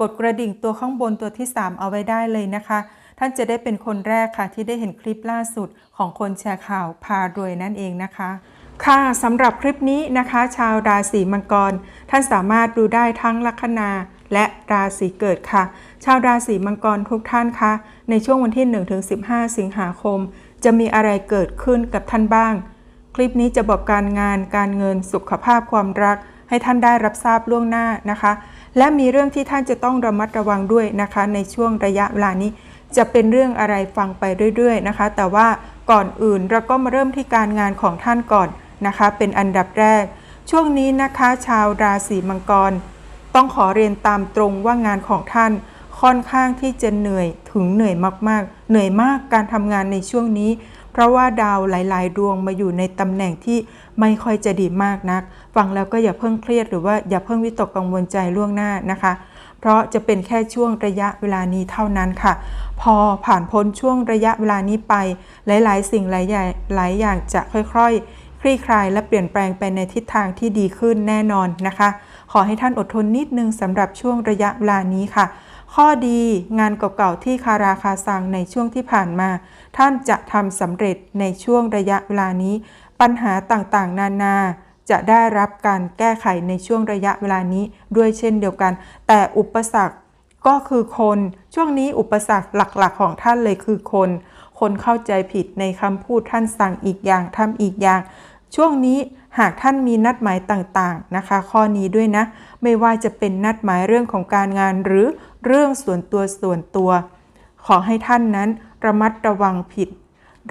กดกระดิ่งตัวข้างบนตัวที่ 3 เอาไว้ได้เลยนะคะ ท่านจะได้เป็นคนแรกค่ะ ที่ได้เห็นคลิปล่าสุดของคนแชร์ข่าวพารวยนั่นเองนะคะ ค่ะสำหรับคลิปนี้นะคะ ชาวราศีมังกร ท่านสามารถดูได้ทั้งลัคนาและราศีเกิดค่ะ ชาวราศีมังกรทุกท่านคะในช่วงวันที่ 1-15 สิงหาคม จะมีอะไรเกิดขึ้นกับท่านบ้าง คลิปนี้จะบอกการงานการเงินสุขภาพความรัก ให้ท่านได้รับทราบล่วงหน้านะคะ และมีเรื่องที่ท่านจะต้องระมัดระวังด้วยนะคะ ในช่วงระยะเวลานี้ จะเป็นเรื่องอะไรฟังไปเรื่อยๆนะคะ แต่ว่าก่อนอื่นเราก็มาเริ่มที่การงานของท่านก่อนนะคะ เป็นอันดับแรก ช่วงนี้นะคะ ชาวราศีมังกร ต้องขอเรียนตามตรงว่างานของท่านค่อนข้างที่จะเหนื่อยถึงเหนื่อยมากๆ เหนื่อยมากการทำงานในช่วงนี้ ราะว่าดาวหลาย ๆ ดวงมาอยู่ในตำแหน่งที่ไม่ค่อยจะดีมากนัก ฟังแล้วก็อย่าเพิ่งเครียดหรือว่าอย่าเพิ่งวิตกกังวลใจล่วงหน้านะคะ เพราะจะเป็นแค่ช่วงระยะเวลานี้เท่านั้นค่ะ พอผ่านพ้นช่วงระยะเวลานี้ไป หลาย ๆ สิ่งหลายอย่างหลายอย่างจะค่อย ๆคลี่คลายและเปลี่ยนแปลงไปในทิศทางที่ดีขึ้นแน่นอนนะคะ ขอให้ท่านอดทนนิดนึงสำหรับช่วงระยะเวลานี้ค่ะ ข้อดีงานเก่าๆที่คาราคาซังในช่วงที่ผ่านมา ท่านจะทำสำเร็จในช่วงระยะเวลานี้ ปัญหาต่างๆ นานาจะได้รับการแก้ไขในช่วงระยะเวลานี้ด้วยเช่นเดียวกัน แต่อุปสรรคก็คือคนช่วงนี้อุปสรรคหลักๆ ของท่านเลยคือคน คนเข้าใจผิดในคำพูดท่านสั่งอีกอย่างทำอีกอย่าง ช่วงนี้หากท่านมีนัดหมายต่างๆนะคะ ข้อนี้ด้วยนะ ไม่ว่าจะเป็นนัดหมายเรื่องของการงานหรือ เรื่องส่วนตัวส่วนตัว ขอให้ท่านนั้นระมัดระวังผิด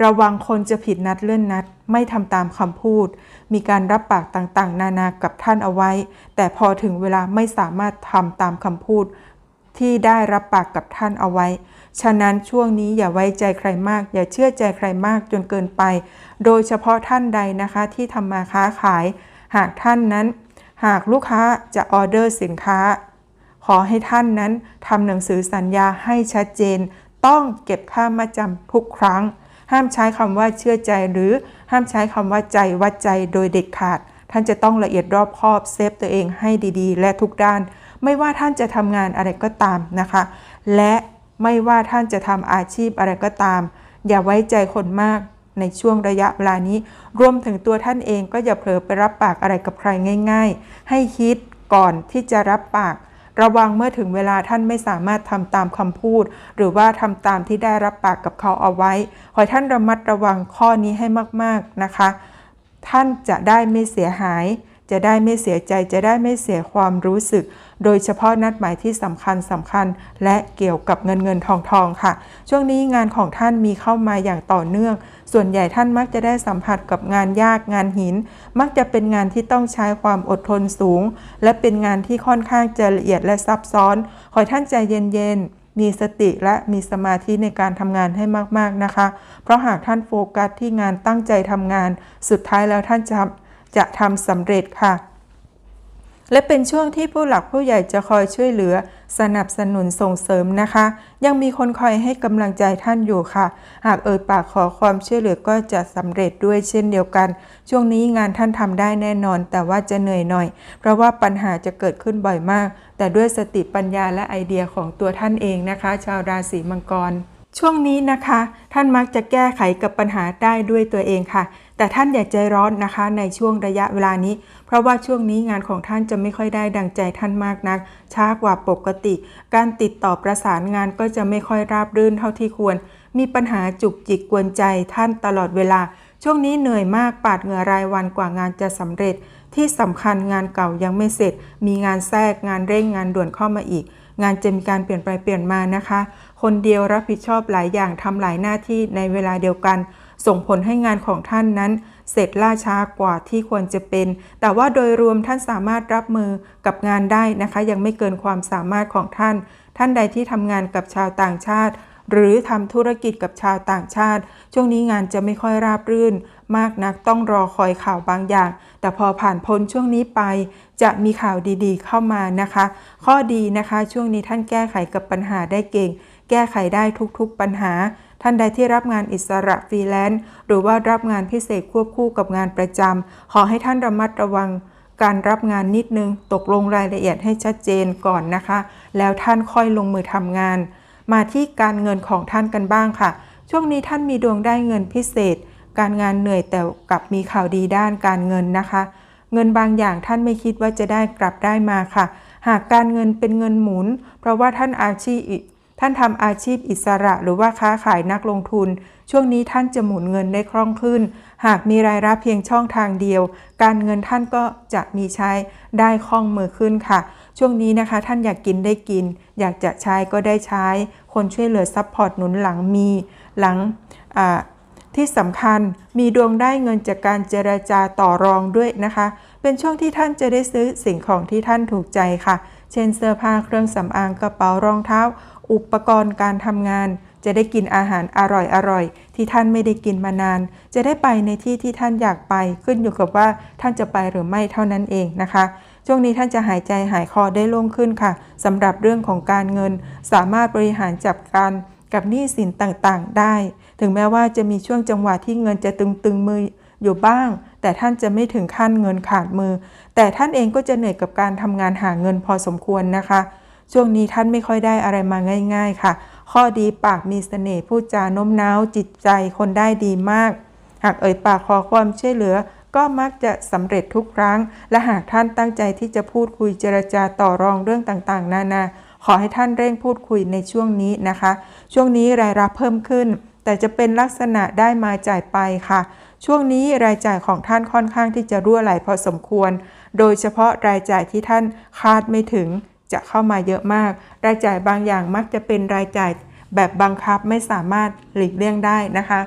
ระวังคนจะผิดนัดเลื่อนนัด ไม่ทำตามคำพูด มีการรับปากต่างๆ นานากับท่านเอาไว้ แต่พอถึงเวลาไม่สามารถทำตามคำพูด ที่ได้รับปากกับท่านเอาไว้ ฉะนั้นช่วงนี้อย่าไว้ใจใครมาก อย่าเชื่อใจใครมากจนเกินไป โดยเฉพาะท่านใดนะคะที่ทำมาค้าขาย หากท่านนั้น หากลูกค้าจะออเดอร์สินค้า ขอให้ท่านนั้นทำหนังสือสัญญาให้ชัดเจน ต้องเก็บค่ามาจำทุกครั้ง ห้ามใช้คำว่าเชื่อใจหรือห้ามใช้คำว่าใจวัดใจโดยเด็ดขาด ท่านจะต้องละเอียดรอบคอบเซฟตัวเองให้ดีๆ และทุกด้าน ไม่ว่าท่านจะทำงานอะไรก็ตามนะคะ และไม่ว่าท่านจะทำอาชีพอะไรก็ตาม อย่าไว้ใจคนมากในช่วงระยะเวลานี้ รวมถึงตัวท่านเองก็อย่าเผลอไปรับปากอะไรกับใครง่าย ๆ ให้คิดก่อนที่จะรับปาก ระวังเมื่อถึงเวลาท่านไม่สามารถทำตามคำพูด หรือว่าทำตามที่ได้รับปากกับเขาเอาไว้ ขอให้ท่านระมัดระวังข้อนี้ให้มากๆนะคะ ท่านจะได้ไม่เสียหาย จะได้ไม่เสียใจจะได้ไม่เสียความรู้สึก โดยเฉพาะนัดหมายที่สำคัญสำคัญ และเกี่ยวกับเงินเงินทองทองค่ะ ช่วงนี้งานของท่านมีเข้ามาอย่างต่อเนื่อง ส่วนใหญ่ท่านมักจะได้สัมผัสกับงานยากงานหิน มักจะเป็นงานที่ต้องใช้ความอดทนสูง และเป็นงานที่ค่อนข้างจะละเอียดและซับซ้อน ขอท่านใจเย็นๆมีสติและมีสมาธิในการทำงานให้มาก ๆ นะคะ เพราะหากท่านโฟกัสที่งานตั้งใจทำงาน สุดท้ายแล้วท่านจะ จะทำสำเร็จค่ะ และเป็นช่วงที่ผู้หลักผู้ใหญ่จะคอยช่วยเหลือ สนับสนุนส่งเสริมนะคะ ยังมีคนคอยให้กำลังใจท่านอยู่ค่ะ หากเอ่ยปากขอความช่วยเหลือก็จะสำเร็จด้วยเช่นเดียวกัน ช่วงนี้งานท่านทำได้แน่นอน แต่ว่าจะเหนื่อยหน่อย เพราะว่าปัญหาจะเกิดขึ้นบ่อยมาก แต่ด้วยสติปัญญาและไอเดียของตัวท่านเองนะคะ ชาวราศีมังกร ช่วงนี้นะคะ ท่านมักจะแก้ไขกับปัญหาได้ด้วยตัวเองค่ะ แต่ท่านอย่าใจร้อนนะคะ ในช่วงระยะเวลานี้ เพราะว่าช่วงนี้งานของท่านจะไม่ค่อยได้ดังใจท่านมากนัก ช้ากว่าปกติ การติดต่อประสานงานก็จะไม่ค่อยราบรื่นเท่าที่ควร มีปัญหาจุกจิกกวนใจท่านตลอดเวลา ช่วงนี้เหนื่อยมากปาดเหงื่อรายวันกว่างานจะสำเร็จ ที่สำคัญงานเก่ายังไม่เสร็จ มีงานแทรกงานเร่งงานด่วนเข้ามาอีก งานจะมีการเปลี่ยนไปเปลี่ยนมานะคะ คนเดียวรับผิดชอบหลายอย่างทำหลายหน้าที่ในเวลาเดียวกัน ส่งผลให้งานของท่านนั้น เสร็จล่าช้ากว่าที่ควรจะเป็น แต่ว่าโดยรวมท่านสามารถรับมือกับงานได้นะคะ ยังไม่เกินความสามารถของท่าน ท่านใดที่ทำงานกับชาวต่างชาติ หรือทำธุรกิจกับชาวต่างชาติ ช่วงนี้งานจะไม่ค่อยราบรื่น มากนักต้องรอคอยข่าวบางอย่าง แต่พอผ่านพ้นช่วงนี้ไปจะมีข่าวดีๆ เข้ามานะคะ ข้อดีนะคะ ช่วงนี้ท่านแก้ไขกับปัญหาได้เก่ง แก้ไขได้ทุกๆปัญหา ท่านใดที่รับงานอิสระฟรีแลนซ์หรือว่ารับงานพิเศษควบคู่กับงานประจำขอให้ท่านระมัดระวังการรับงานนิดนึง ตกลงรายละเอียดให้ชัดเจนก่อนนะคะ แล้วท่านค่อยลงมือทำงาน มาที่การเงินของท่านกันบ้างค่ะ ช่วงนี้ท่านมีดวงได้เงินพิเศษ การงานเหนื่อยแต่กลับมีข่าวดีด้านการเงินนะคะ เงินบางอย่างท่านไม่คิดว่าจะได้กลับได้มาค่ะ หากการเงินเป็นเงินหมุน เพราะว่าท่านอาชีพ ท่านทำอาชีพอิสระหรือว่าค้าขายนักลงทุน ช่วงนี้ท่านจะหมุนเงินได้คล่องขึ้น หากมีรายรับเพียงช่องทางเดียว การเงินท่านก็จะมีใช้ได้คล่องมือขึ้นค่ะ ช่วงนี้นะคะ ท่านอยากกินได้กิน อยากจะใช้ก็ได้ใช้ คนช่วยเหลือซัพพอร์ตหนุนหลังมีหลังที่สำคัญมีดวงได้เงินจากการเจรจาต่อรองด้วยนะคะ เป็นช่วงที่ท่านจะได้ซื้อสิ่งของที่ท่านถูกใจค่ะ เช่นเสื้อผ้าเครื่องสำอางกระเป๋ารองเท้า อุปกรณ์การทำงาน จะได้กินอาหารอร่อยๆที่ท่านไม่ได้กินมานาน จะได้ไปในที่ที่ท่านอยากไปขึ้นอยู่กับว่าท่านจะไปหรือไม่เท่านั้นเองนะคะช่วงนี้ท่านจะหายใจหายคอได้โล่งขึ้นค่ะสำหรับเรื่องของการเงิน สามารถบริหารจัดการกับหนี้สินต่างๆ ได้ ถึงแม้ว่าจะมีช่วงจังหวะที่เงินจะตึงๆมืออยู่บ้าง แต่ท่านจะไม่ถึงขั้นเงินขาดมือ แต่ท่านเองก็จะเหนื่อยกับการทำงานหาเงินพอสมควรนะคะ ช่วงนี้ท่านไม่ค่อยได้อะไรมาง่าย ๆ ค่ะ ข้อดีปากมีเสน่ห์พูดจาโน้มน้าวจิตใจคนได้ดีมาก หากเอ่ยปากขอความช่วยเหลือ ก็มักจะสำเร็จทุกครั้ง และหากท่านตั้งใจที่จะพูดคุยเจรจาต่อรองเรื่องต่างๆ นานาขอให้ท่านเร่งพูดคุยในช่วงนี้นะคะ ช่วงนี้รายรับเพิ่มขึ้น แต่จะเป็นลักษณะได้มาจ่ายไปค่ะ ช่วงนี้รายจ่ายของท่านค่อนข้างที่จะรั่วไหลพอสมควร โดยเฉพาะรายจ่ายที่ท่านคาดไม่ถึงจะเข้ามาเยอะมาก รายจ่ายบางอย่างมักจะเป็นรายจ่ายแบบบังคับไม่สามารถหลีกเลี่ยงได้นะคะ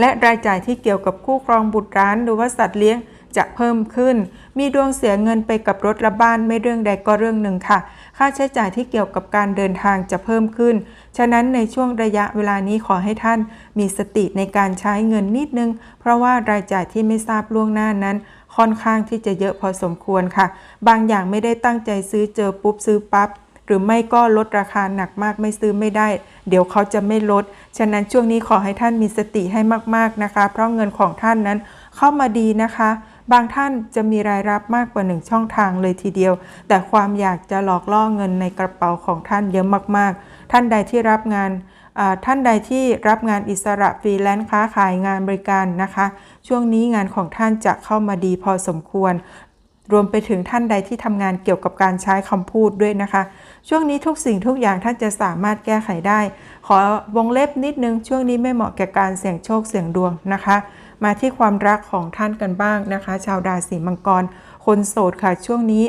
และรายจ่ายที่เกี่ยวกับคู่ครองบุตรร้านหรือว่าสัตว์เลี้ยง จะเพิ่มขึ้น มีดวงเสียเงินไปกับรถและบ้านไม่เรื่องใดก็เรื่องหนึ่งค่ะ ค่าใช้จ่ายที่เกี่ยวกับการเดินทางจะเพิ่มขึ้น ฉะนั้นในช่วงระยะเวลานี้ขอให้ท่านมีสติในการใช้เงินนิดนึง เพราะว่ารายจ่ายที่ไม่ทราบล่วงหน้านั้นค่อนข้างที่จะเยอะพอสมควรค่ะ บางอย่างไม่ได้ตั้งใจซื้อเจอปุ๊บซื้อปั๊บหรือไม่ก็ลดราคาหนักมากไม่ซื้อไม่ได้ เดี๋ยวเขาจะไม่ลด ฉะนั้นช่วงนี้ขอให้ท่านมีสติให้มากๆนะคะ เพราะเงินของท่านนั้นเข้ามาดีนะคะ บางท่านจะมีรายรับมากกว่าหนึ่งช่องทางเลยทีเดียว แต่ความอยากจะหลอกล่อเงินในกระเป๋าของท่านเยอะมากๆ ท่านใดที่รับงานท่านใดที่รับงานอิสระฟรีแลนซ์ค้าขายงานบริการนะคะ ช่วงนี้งานของท่านจะเข้ามาดีพอสมควร รวมไปถึงท่านใดที่ทำงานเกี่ยวกับการใช้คำพูดด้วยนะคะ ช่วงนี้ทุกสิ่งทุกอย่างท่านจะสามารถแก้ไขได้ ขอวงเล็บนิดนึงช่วงนี้ไม่เหมาะแก่การเสี่ยงโชคเสี่ยงดวงนะคะ มาที่ความรักของท่านกันบ้างนะคะ ชาวราศีมังกร คนโสดค่ะช่วงนี้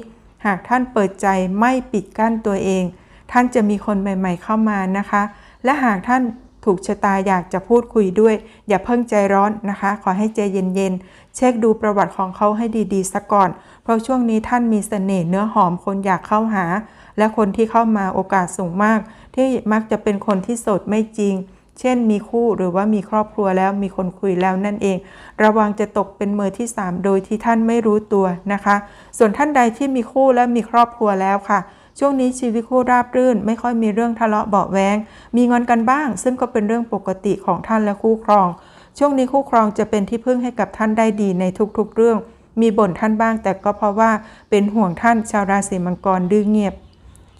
หากท่านเปิดใจไม่ปิดกั้นตัวเอง ท่านจะมีคนใหม่ ๆ เข้ามานะคะ และหากท่านถูกชะตาอยากจะพูดคุยด้วย อย่าเพิ่งใจร้อนนะคะ ขอให้ใจเย็นๆ เช็คดูประวัติของเขาให้ดีๆซะก่อน เพราะช่วงนี้ท่านมีเสน่ห์เนื้อหอมคนอยากเข้าหา และคนที่เข้ามาโอกาสสูงมาก ที่มักจะเป็นคนที่โสดไม่จริง เช่นมีคู่หรือว่ามีครอบครัวแล้วมีคนคุยแล้วนั่นเอง ระวังจะตกเป็นมือที่ 3 โดยที่ท่านไม่รู้ตัวนะคะ ส่วนท่านใดที่มีคู่และมีครอบครัวแล้วค่ะ ช่วงนี้ชีวิตคู่ราบรื่น ไม่ค่อยมีเรื่องทะเลาะเบาแวงมีงอนกันบ้าง ซึ่งก็เป็นเรื่องปกติของท่านและคู่ครอง ช่วงนี้คู่ครองจะเป็นที่พึ่งให้กับท่านได้ดีในทุกๆเรื่อง มีบ่นท่านบ้างแต่ก็เพราะว่าเป็นห่วงท่านชาวราศีมังกรดื้อเงียบ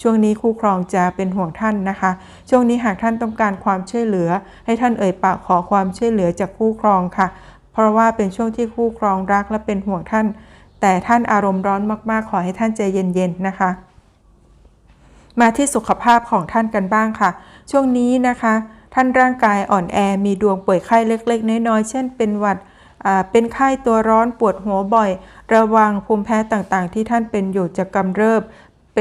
ช่วงนี้คู่ครองจะเป็นห่วงท่านนะคะ ช่วงนี้หากท่านต้องการความช่วยเหลือ ให้ท่านเอ่ยปากขอความช่วยเหลือจากคู่ครองค่ะ เพราะว่าเป็นช่วงที่คู่ครองรักและเป็นห่วงท่าน แต่ท่านอารมณ์ร้อนมากๆ ขอให้ท่านใจเย็นๆนะคะ มาที่สุขภาพของท่านกันบ้างค่ะ ช่วงนี้นะคะ ท่านร่างกายอ่อนแอมีดวงป่วยไข้เล็ก ๆ น้อยๆเช่น เป็นหวัดเป็นไข้ตัวร้อนปวดหัวบ่อย ระวังภูมิแพ้ต่างๆ ที่ท่านเป็นอยู่จะกำเริบ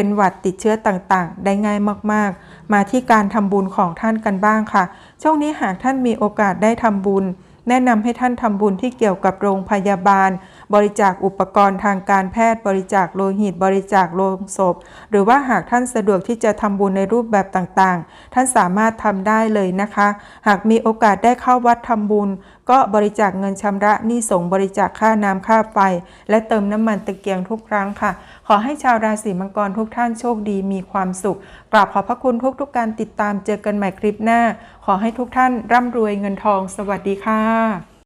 เป็นหวัดติดเชื้อต่างๆ ได้ง่ายมากๆ มาที่การทำบุญของท่านกันบ้างค่ะ ช่วงนี้หากท่านมีโอกาสได้ทำบุญ แนะนำให้ท่านทำบุญที่เกี่ยวกับโรงพยาบาล บริจาคอุปกรณ์ทางการแพทย์ บริจาคโลหิต บริจาคโลงศพ หรือว่าหากท่านสะดวกที่จะทำบุญในรูปแบบต่างๆ ท่านสามารถทำได้เลยนะคะ หากมีโอกาสได้เข้าวัดทำบุญ ก็บริจาคเงินชำระหนี้สงบริจาคค่าน้ำค่าไฟ และเติมน้ำมันตะเกียงทุกครั้งค่ะ ขอให้ชาวราศีมังกรทุกท่านโชคดีมีความสุขกราบขอบพระคุณทุกๆการติดตามเจอกันใหม่คลิปหน้า ขอให้ทุกท่านร่ำรวยเงินทอง สวัสดีค่ะ